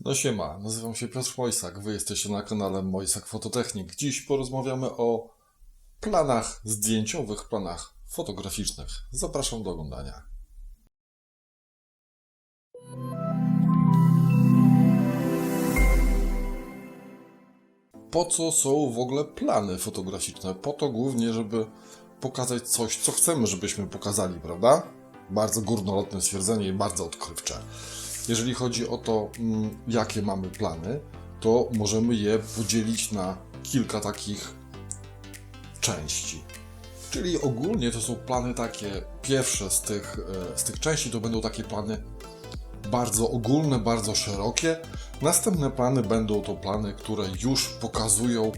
No siema, nazywam się Piotr Mojsak, wy jesteście na kanale Mojsak Fototechnik. Dziś porozmawiamy o planach zdjęciowych, planach fotograficznych. Zapraszam do oglądania. Po co są w ogóle plany fotograficzne? Po to głównie, żeby pokazać coś, co chcemy, żebyśmy pokazali, prawda? Bardzo górnolotne stwierdzenie i bardzo odkrywcze. Jeżeli chodzi o to, mm, jakie mamy plany, to możemy je podzielić na kilka takich części. Czyli ogólnie to są plany takie, pierwsze z tych, e, z tych części to będą takie plany bardzo ogólne, bardzo szerokie. Następne plany będą to plany, które już pokazują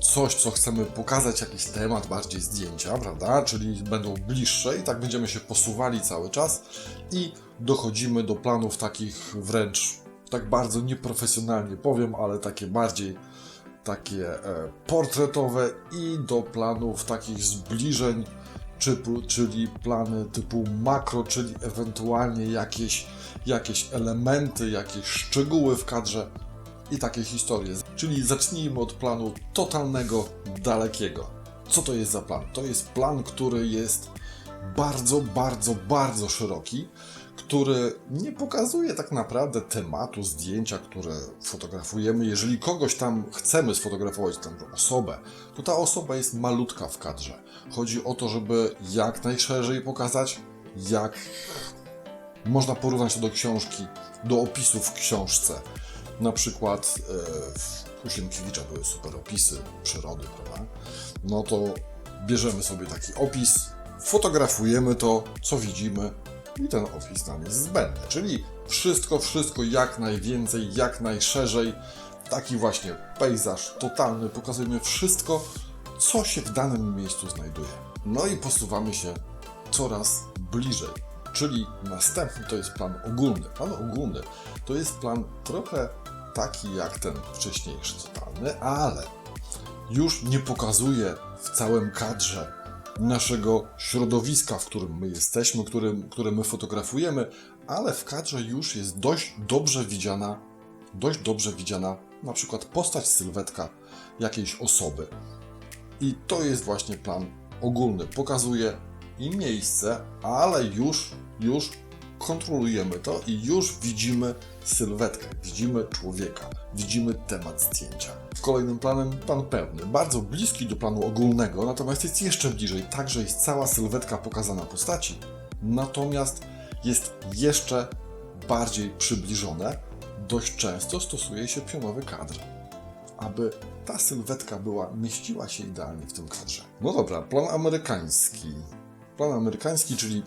coś, co chcemy pokazać, jakiś temat, bardziej zdjęcia, prawda? Czyli będą bliższe i tak będziemy się posuwali cały czas i dochodzimy do planów takich wręcz tak bardzo nieprofesjonalnie powiem, ale takie bardziej takie e, portretowe i do planów takich zbliżeń, czypu, czyli plany typu makro, czyli ewentualnie jakieś, jakieś elementy, jakieś szczegóły w kadrze i takie historie. Czyli zacznijmy od planu totalnego, dalekiego. Co to jest za plan? To jest plan, który jest bardzo, bardzo, bardzo szeroki, który nie pokazuje tak naprawdę tematu zdjęcia, które fotografujemy. Jeżeli kogoś tam chcemy sfotografować, tę osobę, to ta osoba jest malutka w kadrze. Chodzi o to, żeby jak najszerzej pokazać, jak można porównać to do książki, do opisów w książce. Na przykład e, u Sienkiewicza były super opisy przyrody, prawda? No to bierzemy sobie taki opis, fotografujemy to, co widzimy i ten opis nam jest zbędny. Czyli wszystko, wszystko jak najwięcej, jak najszerzej. Taki właśnie pejzaż totalny, pokazujemy wszystko, co się w danym miejscu znajduje. No i posuwamy się coraz bliżej. Czyli następny to jest plan ogólny. Plan ogólny to jest plan trochę taki jak ten wcześniejszy totalny, ale już nie pokazuje w całym kadrze naszego środowiska, w którym my jesteśmy, którym, które my fotografujemy, ale w kadrze już jest dość dobrze widziana, dość dobrze widziana na przykład postać, sylwetka jakiejś osoby. I to jest właśnie plan ogólny. Pokazuje i miejsce, ale już, już kontrolujemy to i już widzimy sylwetkę, widzimy człowieka, widzimy temat zdjęcia. Kolejnym planem plan pełny, bardzo bliski do planu ogólnego, natomiast jest jeszcze bliżej, także jest cała sylwetka pokazana postaci, natomiast jest jeszcze bardziej przybliżone. Dość często stosuje się pionowy kadr, aby ta sylwetka była, mieściła się idealnie w tym kadrze. No dobra, plan amerykański. Plan amerykański, czyli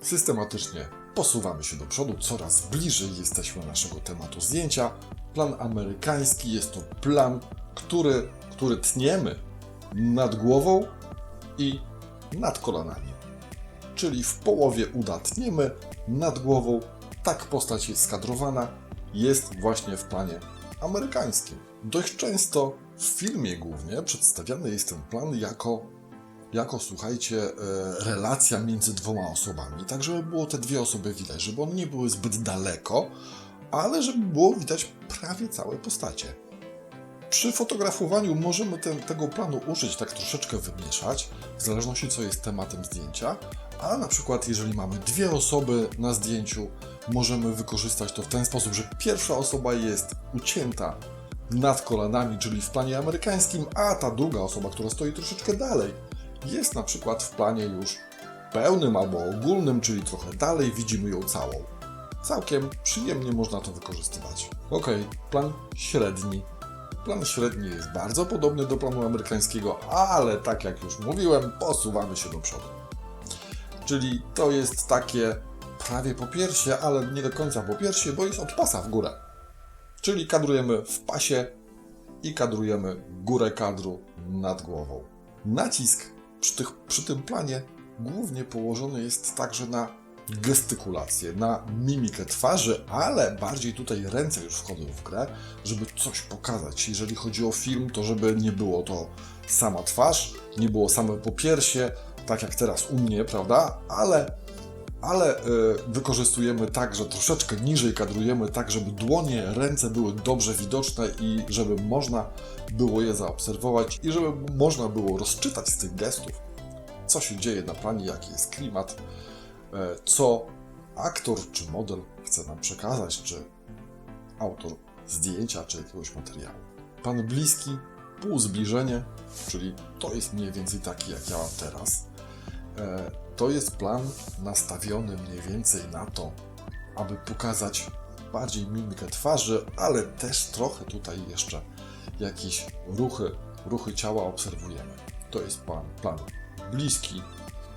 systematycznie posuwamy się do przodu, coraz bliżej jesteśmy naszego tematu zdjęcia. Plan amerykański jest to plan, który, który tniemy nad głową i nad kolanami. Czyli w połowie uda tniemy, nad głową tak postać jest skadrowana, jest właśnie w planie amerykańskim. Dość często w filmie głównie przedstawiany jest ten plan jako jako, słuchajcie, e, relacja między dwoma osobami, tak żeby było te dwie osoby widać, żeby one nie były zbyt daleko, ale żeby było widać prawie całe postacie. Przy fotografowaniu możemy tego planu użyć, tak troszeczkę wymieszać, w zależności co jest tematem zdjęcia, a na przykład jeżeli mamy dwie osoby na zdjęciu, możemy wykorzystać to w ten sposób, że pierwsza osoba jest ucięta nad kolanami, czyli w planie amerykańskim, a ta druga osoba, która stoi troszeczkę dalej, jest na przykład w planie już pełnym albo ogólnym, czyli trochę dalej widzimy ją całą. Całkiem przyjemnie można to wykorzystywać. Ok, plan średni. Plan średni jest bardzo podobny do planu amerykańskiego, ale tak jak już mówiłem, posuwamy się do przodu. Czyli to jest takie prawie po piersie, ale nie do końca po piersie, bo jest od pasa w górę. Czyli kadrujemy w pasie i kadrujemy górę kadru nad głową. Nacisk przy, tych, przy tym planie głównie położony jest także na gestykulację, na mimikę twarzy, ale bardziej tutaj ręce już wchodzą w grę, żeby coś pokazać. Jeżeli chodzi o film, to żeby nie było to sama twarz, nie było same popiersie, tak jak teraz u mnie, prawda? Ale ale e, wykorzystujemy tak, że troszeczkę niżej kadrujemy, tak żeby dłonie, ręce były dobrze widoczne i żeby można było je zaobserwować i żeby można było rozczytać z tych gestów, co się dzieje na planie, jaki jest klimat, e, co aktor czy model chce nam przekazać, czy autor zdjęcia, czy jakiegoś materiału. Pan bliski, półzbliżenie, czyli to jest mniej więcej taki, jak ja mam teraz. To jest plan nastawiony mniej więcej na to, aby pokazać bardziej mimikę twarzy, ale też trochę tutaj jeszcze jakieś ruchy, ruchy ciała obserwujemy. To jest plan, plan bliski,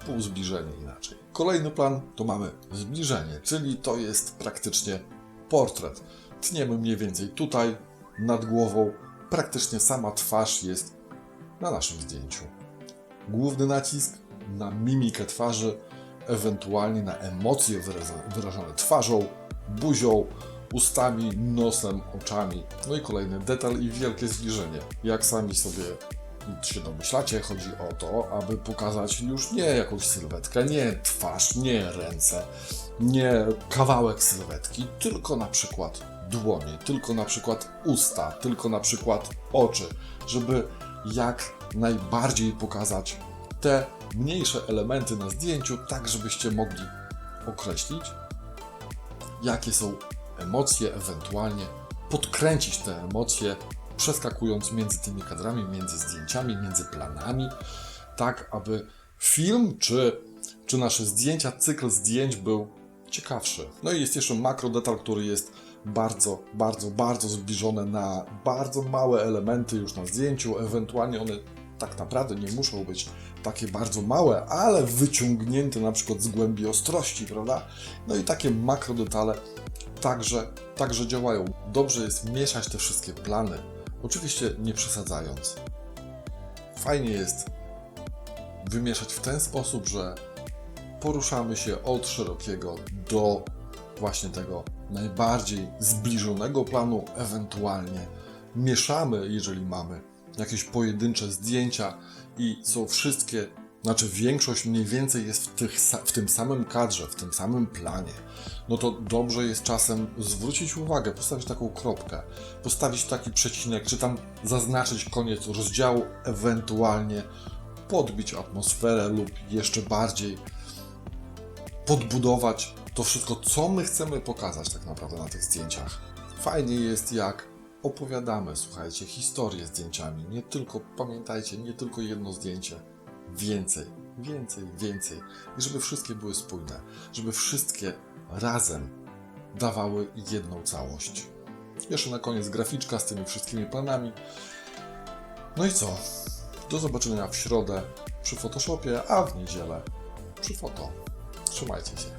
półzbliżenie inaczej. Kolejny plan to mamy zbliżenie, czyli to jest praktycznie portret. Tniemy mniej więcej tutaj, nad głową, praktycznie sama twarz jest na naszym zdjęciu. Główny nacisk na mimikę twarzy, ewentualnie na emocje wyrażane twarzą, buzią, ustami, nosem, oczami. No i kolejny detal i wielkie zbliżenie. Jak sami sobie się domyślacie, chodzi o to, aby pokazać już nie jakąś sylwetkę, nie twarz, nie ręce, nie kawałek sylwetki, tylko na przykład dłonie, tylko na przykład usta, tylko na przykład oczy, żeby jak najbardziej pokazać te mniejsze elementy na zdjęciu, tak żebyście mogli określić, jakie są emocje, ewentualnie podkręcić te emocje, przeskakując między tymi kadrami, między zdjęciami, między planami, tak aby film czy, czy nasze zdjęcia, cykl zdjęć był ciekawszy. No i jest jeszcze makro detal, który jest bardzo, bardzo, bardzo zbliżony na bardzo małe elementy już na zdjęciu, ewentualnie one tak naprawdę nie muszą być takie bardzo małe, ale wyciągnięte na przykład z głębi ostrości, prawda? No i takie makro detale także, także działają. Dobrze jest mieszać te wszystkie plany, oczywiście nie przesadzając. Fajnie jest wymieszać w ten sposób, że poruszamy się od szerokiego do właśnie tego najbardziej zbliżonego planu, ewentualnie mieszamy, jeżeli mamy jakieś pojedyncze zdjęcia i są wszystkie, znaczy większość mniej więcej jest w, tych, w tym samym kadrze, w tym samym planie, no to dobrze jest czasem zwrócić uwagę, postawić taką kropkę, postawić taki przecinek, czy tam zaznaczyć koniec rozdziału, ewentualnie podbić atmosferę lub jeszcze bardziej podbudować to wszystko, co my chcemy pokazać tak naprawdę na tych zdjęciach. Fajnie jest, jak opowiadamy, słuchajcie, historię zdjęciami. Nie tylko, pamiętajcie, nie tylko jedno zdjęcie. Więcej, więcej, więcej. I żeby wszystkie były spójne, żeby wszystkie razem dawały jedną całość. Jeszcze na koniec graficzka z tymi wszystkimi planami. No i co? Do zobaczenia w środę przy Photoshopie, a w niedzielę przy foto. Trzymajcie się.